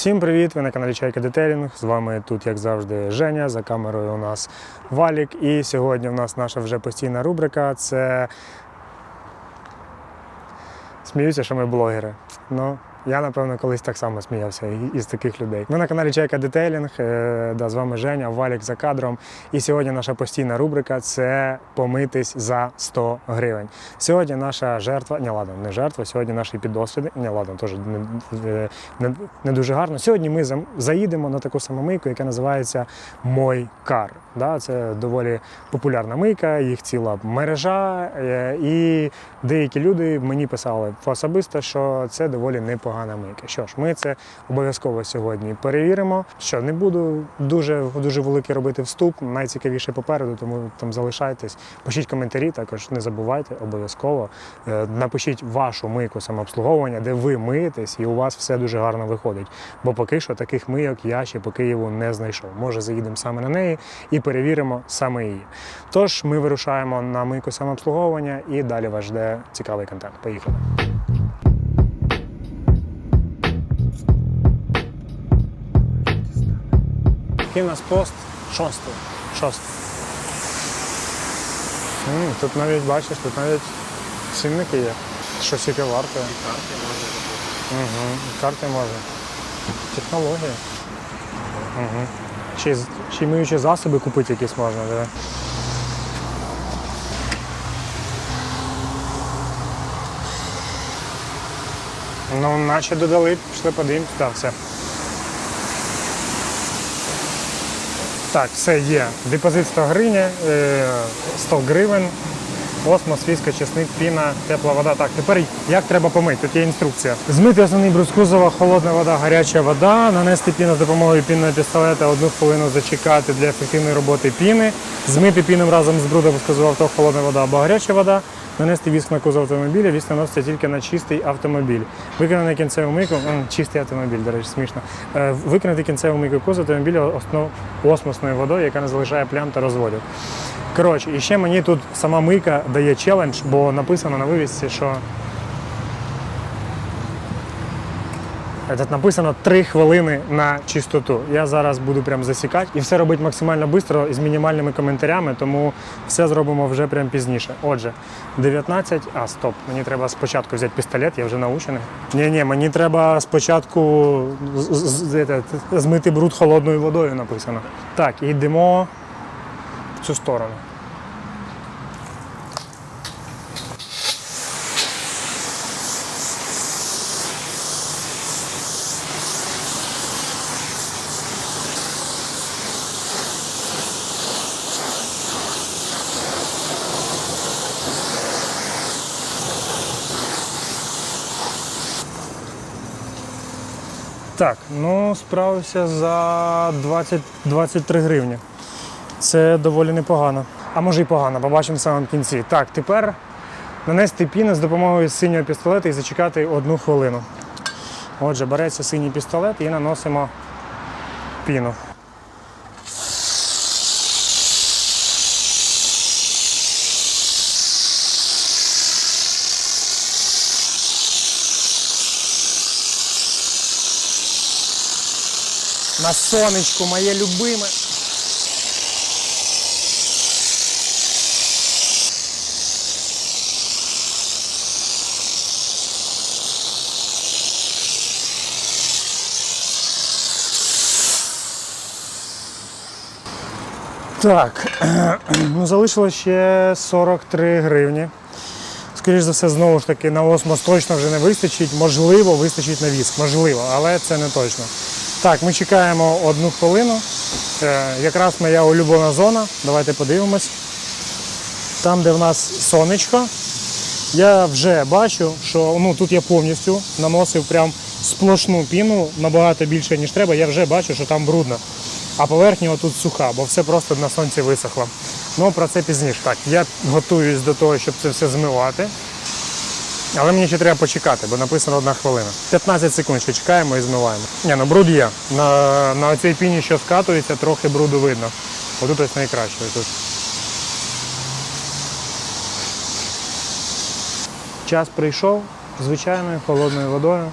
Всім привіт! Ви на каналі Чайка Детелінг. З вами тут, як завжди, Женя. За камерою у нас Валік. І сьогодні у нас наша вже постійна рубрика це. Сміюся, що ми блогери. Ну, я, напевно, колись так само сміявся із таких людей. Ви на каналі Чайка Детейлінг. е, Да, з вами Женя, Валік за кадром. І сьогодні наша постійна рубрика це помитись за 100 гривень. Сьогодні наша жертва, не ладно, не жертва, сьогодні наші піддосліди. Не ладно, теж не, не, не дуже гарно. Сьогодні ми заїдемо на таку саму мийку, яка називається Мой Кар. Да, це доволі популярна мийка, їх ціла мережа. е, І деякі люди мені писали особисто, що це доволі непогана мийка. Що ж, ми це обов'язково сьогодні перевіримо. Що не буду дуже дуже великий робити вступ. Найцікавіше попереду, тому там залишайтесь. Пишіть коментарі, також не забувайте обов'язково. Е, Напишіть вашу мийку самообслуговування, де ви миєтесь, і у вас все дуже гарно виходить. Бо поки що таких мийок я ще по Києву не знайшов. Може, заїдемо саме на неї і перевіримо саме її. Тож ми вирушаємо на мийку самообслуговування і далі вас жде цікавий контент. Поїхали. Який у нас пост? Шостий. Шостий. М, Тут навіть бачиш, тут навіть цінники є. Що скільки вартує. Карти може робити. Угу. Карти може. Технології. Угу. Чи, з- чи миючі засоби купити якісь можна, диви. Ну, наче додали, пішли подивимось. Так, все. Так, все є. Депозит 100 гривень, е, 100 гривень. Осмос, віска, чесник, піна, тепла вода. Так, тепер як треба помити? Тут є інструкція. Змити основний бруд з кузова, холодна вода, гаряча вода, нанести піну з допомогою пінного пістолета, одну хвилину зачекати для ефективної роботи піни, змити піном разом з брудом з кузова авто, холодна вода або гаряча вода, нанести віск на кузов автомобіля, віск наноситься тільки на чистий автомобіль. Виконаний кінцеву мийку, чистий автомобіль, до речі, смішно. Е, Виконати кінцеву мийку кузов автомобіля основ осмосною водою, яка не залишає плям та розводів. Коротше, і ще мені тут сама мийка дає челендж, бо написано на вивісці, що Тут написано 3 хвилини на чистоту. Я зараз буду прям засікати і все робити максимально швидко з мінімальними коментарями, тому все зробимо вже прям пізніше. Отже, 19. А, стоп, мені треба спочатку взяти пістолет, я вже научений. Ні, ні, мені треба спочатку змити бруд холодною водою написано. Так, йдемо в цю сторону. Так, ну справився за 20, 23 гривні. Це доволі непогано. А може й погано, побачимо в самому кінці. Так, тепер нанести піну з допомогою синього пістолета і зачекати одну хвилину. Отже, береться синій пістолет і наносимо піну. На сонечку моє любиме. Так, ну залишилось ще 43 гривні. Скоріше за все, знову ж таки, на осмос точно вже не вистачить. Можливо, вистачить на віск. Можливо, але це не точно. Так, ми чекаємо одну хвилину. Е, якраз моя улюблена зона. Давайте подивимось. Там, де в нас сонечко, я вже бачу, що ну, тут я повністю наносив прям сплошну піну, набагато більше, ніж треба. Я вже бачу, що там брудно. А поверхня тут суха, бо все просто на сонці висохло. Ну, про це пізніше. Так, я готуюсь до того, щоб це все змивати. Але мені ще треба почекати, бо написано одна хвилина. 15 секунд ще чекаємо і змиваємо. Ні, ну бруд є. На, на цій піні, що скатується, трохи бруду видно. Отут ось найкраще. Тут. Час прийшов звичайною холодною водою.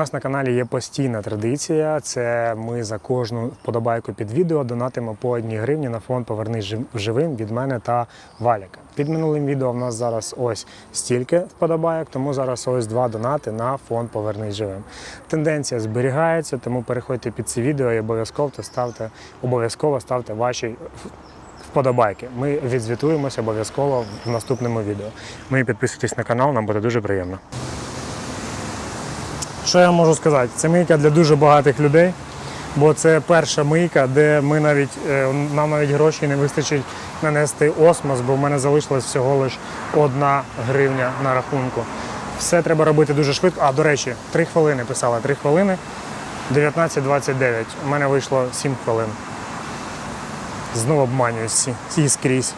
Нас на каналі є постійна традиція. Це ми за кожну вподобайку під відео донатимо по одній гривні на фонд Повернись живим від мене та Валіка. Під минулим відео в нас зараз ось стільки вподобайок, тому зараз ось два донати на фонд Повернись живим. Тенденція зберігається, тому переходьте під це відео і обов'язково ставте обов'язково ставте ваші вподобайки. Ми відзвітуємося обов'язково в наступному відео. Ми підписуйтесь на канал, нам буде дуже приємно. Що я можу сказати? Це мийка для дуже багатих людей, бо це перша мийка, де ми навіть е, нам навіть грошей не вистачить нанести осмос, бо в мене залишилась всього лише одна гривня на рахунку. Все треба робити дуже швидко. А, до речі, 3 хвилини писала, 3 хвилини, 19.29. У мене вийшло 7 хвилин. Знову обманююсь і скрізь.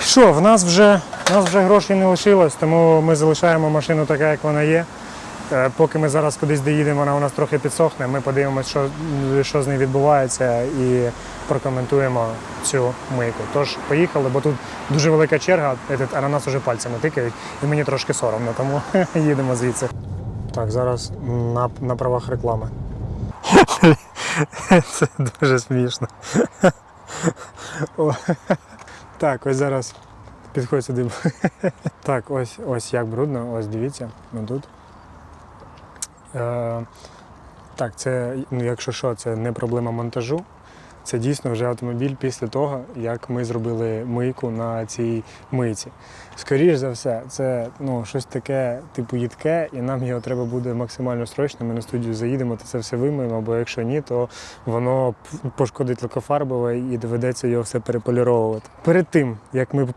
Що, в нас вже, в нас вже грошей не лишилось, тому ми залишаємо машину така, як вона є. Е, Поки ми зараз кудись доїдемо, вона у нас трохи підсохне. Ми подивимося, що, що з нею відбувається, і прокоментуємо цю мийку. Тож поїхали, бо тут дуже велика черга, а на нас уже пальцями тикають, і мені трошки соромно, тому їдемо звідси. Так, зараз на, на правах реклами. Це дуже смішно. Так, ось зараз підходь сюди. Так, ось, ось як брудно, ось дивіться, ну тут. Е, так, це, ну, якщо що, це не проблема монтажу. Це дійсно вже автомобіль після того, як ми зробили мийку на цій мийці. Скоріше за все, це ну, щось таке, типу їдке, і нам його треба буде максимально срочно. Ми на студію заїдемо та це все вимиємо, бо якщо ні, то воно пошкодить лакофарбове і доведеться його все переполіровувати. Перед тим, як ми.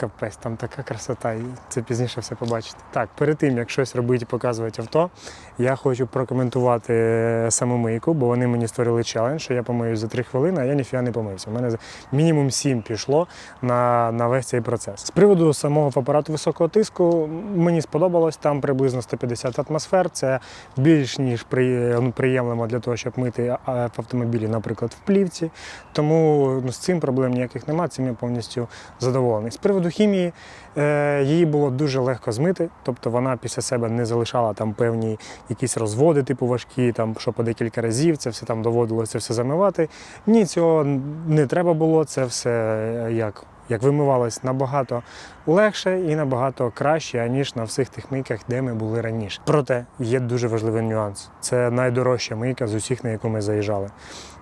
Капець, там така красота, і це пізніше все побачите. Так, перед тим, як щось робити і показувати авто, я хочу прокоментувати е, саму мийку, бо вони мені створили челендж, що я помиюсь за 3 хвилини, а я ніфіга не помився. У мене мінімум 7 пішло на, на весь цей процес. З приводу самого апарату високого тиску мені сподобалось, там приблизно 150 атмосфер. Це більш ніж при, приємлемо для того, щоб мити автомобілі, наприклад, в плівці. Тому ну, з цим проблем ніяких немає, цим я повністю задоволений. З приводу хімії, е, її було дуже легко змити, тобто вона після себе не залишала там певні якісь розводи, типу важкі, там що по декілька разів, це все там доводилося все замивати. Ні, цього не треба було. Це все е, як. Як вимивалось набагато легше і набагато краще, ніж на всіх тих мийках, де ми були раніше. Проте є дуже важливий нюанс. Це найдорожча мийка з усіх, на яку ми заїжджали.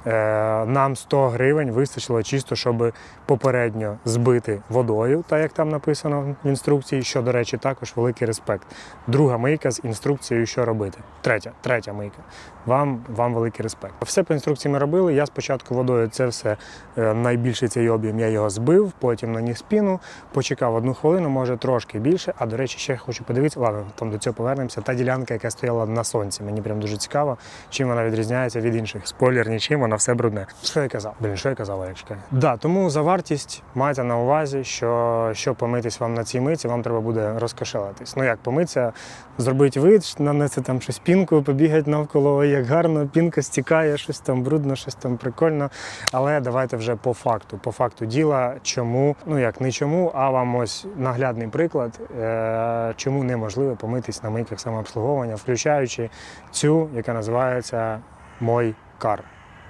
Е, Нам 100 гривень вистачило чисто, щоб попередньо збити водою, так як там написано в інструкції, що, до речі, також великий респект. Друга мийка з інструкцією, що робити. Третя, третя мийка. Вам, вам великий респект. Все по інструкції ми робили. Я спочатку водою це все е, найбільший цей об'єм. Я його збив, потім наніс піну, почекав одну хвилину, може трошки більше. А до речі, ще хочу подивитися. Ладно, там до цього повернемося. Та ділянка, яка стояла на сонці. Мені прям дуже цікаво, чим вона відрізняється від інших. Спойлер, нічим, вона все брудне. Що я казав? Блін, що я казав, як чекаю. Да, тому за вартість майте на увазі, що щоб помитись вам на цій миці, вам треба буде розкошелитись. Ну як помитися, зробити вид, нанести там щось пінку, побігати навколо, як гарно, пінка стікає, щось там брудно, щось там прикольно. Але давайте вже по факту. По факту діла, чому, ну як не чому, а вам ось наглядний приклад, е- чому неможливо помитись на мийках самообслуговування, включаючи цю, яка називається Мой кар.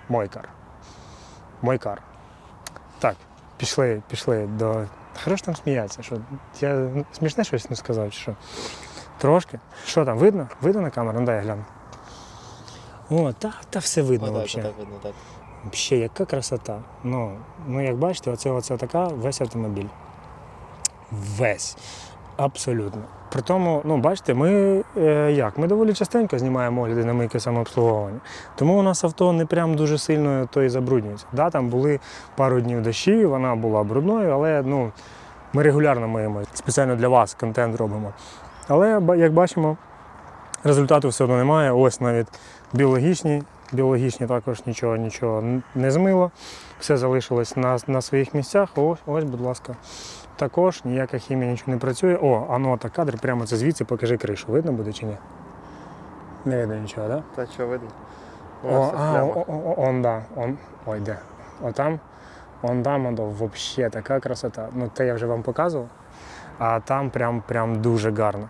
Мой кар. Мой кар. Так, пішли, пішли до. Хорош там сміятися, що я смішне щось не сказав, чи що? Трошки. Що там, видно? Видно на камеру? Ну дай я гляну. О, та, та все видно взагалі. Взагалі, яка красота. Ну, ну як бачите, оце, оце така весь автомобіль. Весь. Абсолютно. При тому, ну бачите, ми е, як? Ми доволі частенько знімаємо огляди на мийки самообслуговування. Тому у нас авто не прям дуже сильно то і забруднюється. Да, там були пару днів дощі, вона була брудною, але ну, ми регулярно миємо. Спеціально для вас контент робимо. Але як бачимо, результату все одно немає. Ось навіть біологічні, біологічні також нічого, нічого не змило. Все залишилось на, на своїх місцях. Ось, ось, будь ласка. Також ніяка хімія нічого не працює. О, анота кадр, прямо це звідси покажи кришу. Видно буде чи ні? Не видно нічого, так? Да? Та що видно? О, а, о, о, о, он, да. Он, ой, де? Отам. Он там, он, взагалі така красота. Ну, те я вже вам показував. А там прям, прям дуже гарно.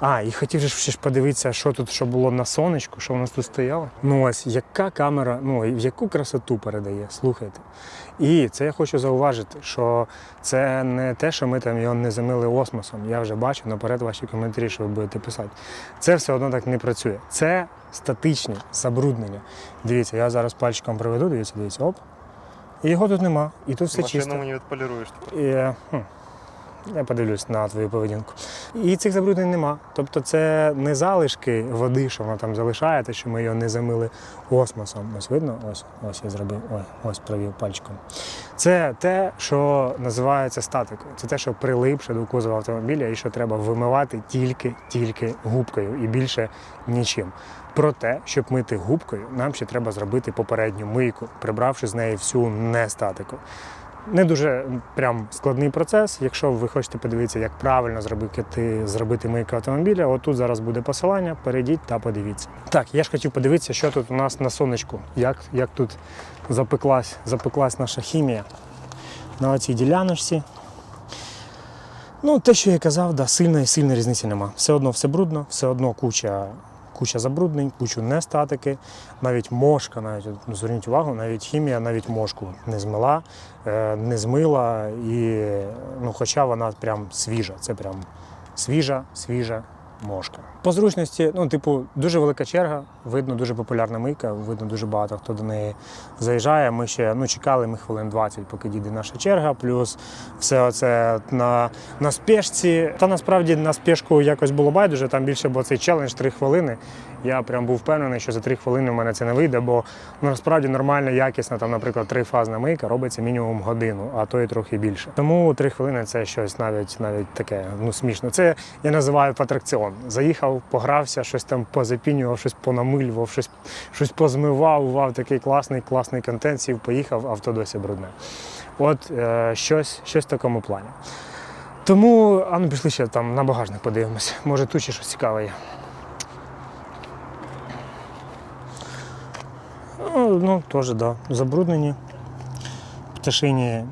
А, і хотів же ще ж подивитися, що тут що було на сонечку, що у нас тут стояло. Ну ось яка камера, ну в яку красоту передає, слухайте. І це я хочу зауважити, що це не те, що ми там його не замили осмосом. Я вже бачу наперед ваші коментарі, що ви будете писати. Це все одно так не працює. Це статичні забруднення. Дивіться, я зараз пальчиком проведу, дивіться, дивіться, оп. І його тут нема. І тут все чисто. Машину мені відполіруєш. І, е, хм, я подивлюсь на твою поведінку. І цих забруднень нема. Тобто це не залишки води, що вона там залишає, те, що ми його не замили осмосом. Ось видно? Ось, ось я зробив, ой, ось провів пальчиком. Це те, що називається статикою. Це те, що прилипше до кузова автомобіля і що треба вимивати тільки, тільки губкою і більше нічим. Проте, щоб мити губкою, нам ще треба зробити попередню мийку, прибравши з неї всю нестатику. Не дуже прям складний процес. Якщо ви хочете подивитися, як правильно зробити, зробити мийку автомобіля, отут зараз буде посилання, перейдіть та подивіться. Так, я ж хотів подивитися, що тут у нас на сонечку, як, як тут запеклась, запеклась наша хімія на оцій діляночці. Ну, те, що я казав, да, сильної сильної різниці нема. Все одно все брудно, все одно куча, куча забруднень, кучу нестатики, навіть мошка, навіть ну, зверніть увагу, навіть хімія, навіть мошку не змила, е, не змила, і, ну, хоча вона прям свіжа, це прям свіжа, свіжа мошка. По зручності, ну, типу, дуже велика черга, видно, дуже популярна мийка, видно, дуже багато хто до неї заїжджає. Ми ще ну, чекали ми хвилин 20, поки дійде наша черга, плюс все оце на, на спешці. Та насправді на спешку якось було байдуже, там більше був цей челендж 3 хвилини. Я прям був впевнений, що за 3 хвилини в мене це не вийде, бо ну, насправді нормальна, якісна, там, наприклад, трифазна мийка робиться мінімум годину, а то і трохи більше. Тому 3 хвилини це щось навіть навіть таке ну, смішно. Це я називаю атракціон. Заїхав, погрався, щось там позапінював, щось понамилював, щось, щось позмивав, вав такий класний, класний контент, сів, поїхав, авто досі брудне. От е, щось, щось в такому плані. Тому, а ну пішли ще там на багажник подивимося. Може тут ще щось цікаве є. Ну теж, да. Забруднені. Пташині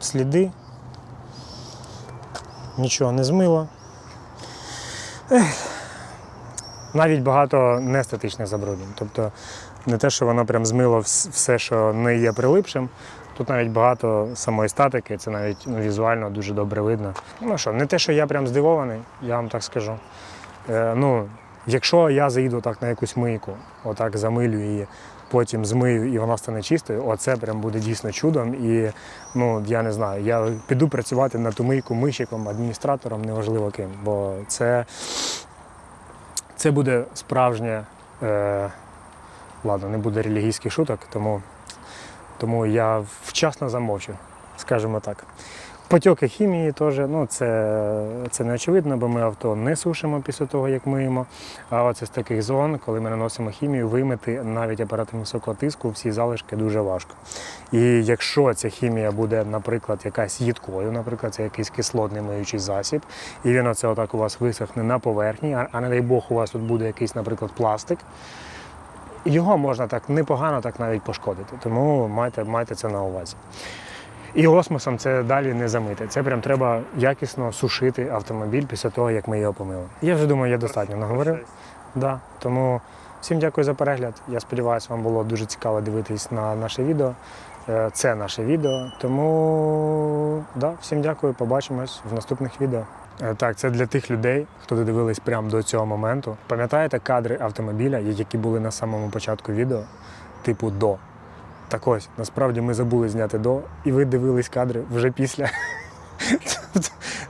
сліди. Нічого не змило. Навіть багато нестатичних забруднень. Тобто не те, що воно прям змило все, що не є прилипшим. Тут навіть багато самої статики, це навіть ну, візуально дуже добре видно. Ну що, не те, що я прям здивований, я вам так скажу. Е, ну, якщо я заїду так на якусь мийку, отак замилю її, потім змию і вона стане чистою, оце прям буде дійсно чудом. І ну, я не знаю, я піду працювати на ту мийку мийщиком, адміністратором, неважливо ким, бо це, це буде справжнє. Е, ладно, не буде релігійських шуток, тому, тому я вчасно замовчу, скажімо так. Потьоки хімії теж, ну це, це не очевидно, бо ми авто не сушимо після того, як миємо. А оце з таких зон, коли ми наносимо хімію, вимити навіть апаратом високого тиску всі залишки дуже важко. І якщо ця хімія буде, наприклад, якась їдкою, наприклад, це якийсь кислотний миючий засіб, і він оце отак у вас висохне на поверхні, а, не дай Бог, у вас тут буде якийсь, наприклад, пластик. Його можна так непогано так навіть пошкодити, тому майте, майте це на увазі. І осмосом це далі не замити. Це прям треба якісно сушити автомобіль після того, як ми його помили. Я вже думаю, я достатньо наговорив. Да. Тому всім дякую за перегляд. Я сподіваюся, вам було дуже цікаво дивитись на наше відео. Е, Це наше відео. Тому да, всім дякую, побачимось в наступних відео. Е, Так, це для тих людей, хто додивились прямо до цього моменту. Пам'ятаєте кадри автомобіля, які були на самому початку відео, типу до. Так ось, насправді ми забули зняти до, і ви дивились кадри вже після.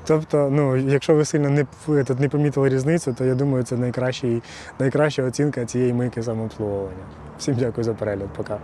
Тобто- ну, якщо ви сильно не, не помітили різницю, то я думаю, це найкраща оцінка цієї мийки самообслуговування. Всім дякую за перегляд. Пока.